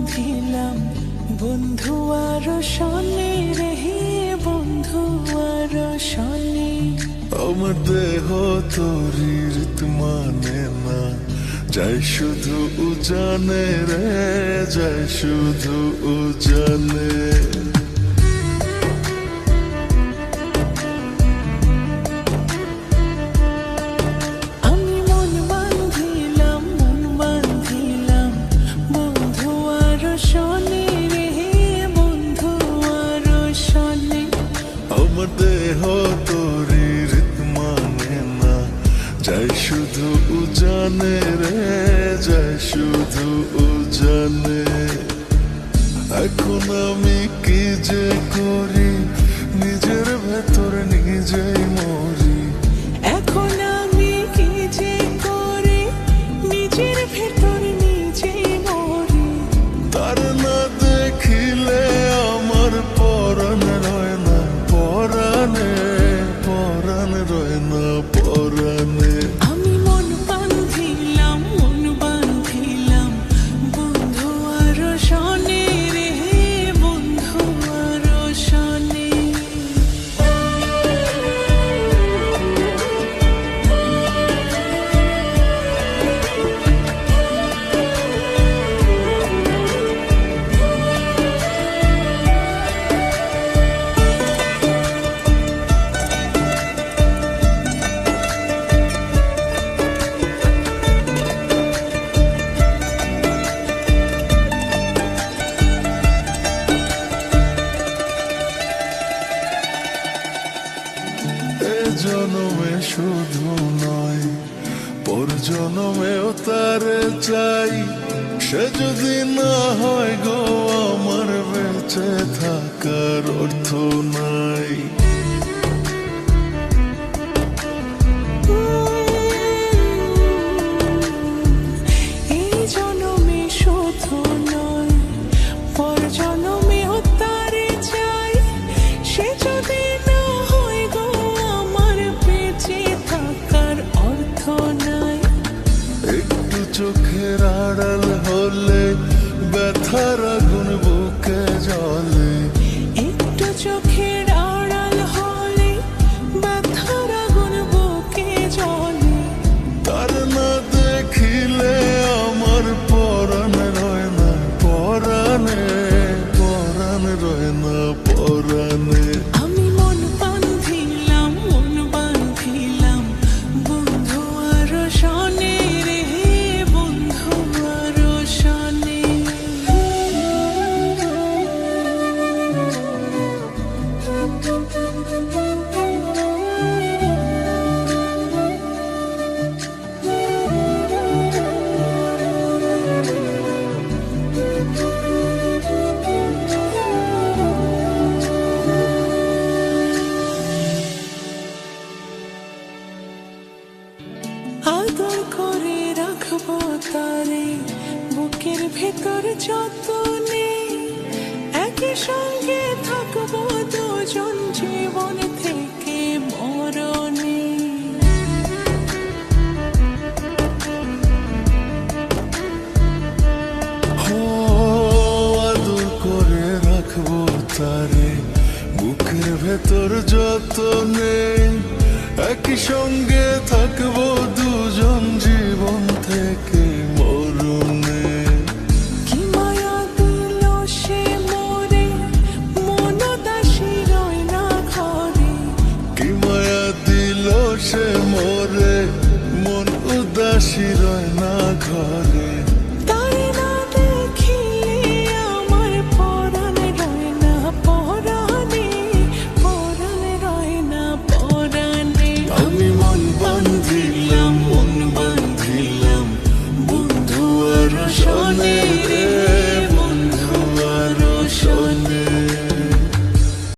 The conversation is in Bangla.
বান্ধিলাম বন্ধু আর শনি রে বন্ধু আর শনি। আমার দেহ তরির মানে না। যাই শুধু উজানে রে, যাই শুধু উজানে। দেহ তরির মানে না যাই শুধু উজানে রে যাই শুধু উজানে এখন আমি কি যে করি? নিজের ভেতর, নিজেই মরি। এখন আমি কি যে করি? নিজের ভেতর নিজে আর জনমে শুধু নয় পর জনমেও তার চাই। সে যদি না হয় গো, আমার বেঁচে থাকার অর্থ নাই। Sara. আদর করে রাখব তারে। বুকের ভেতর যতনে একই সঙ্গে থাকব দুজন জীবন থেকে মরণে। আদর করে রাখব তারে। বুকের ভেতর যত নেই, একই সঙ্গে থাকব মোরে মন উদাসী রয় না ঘরে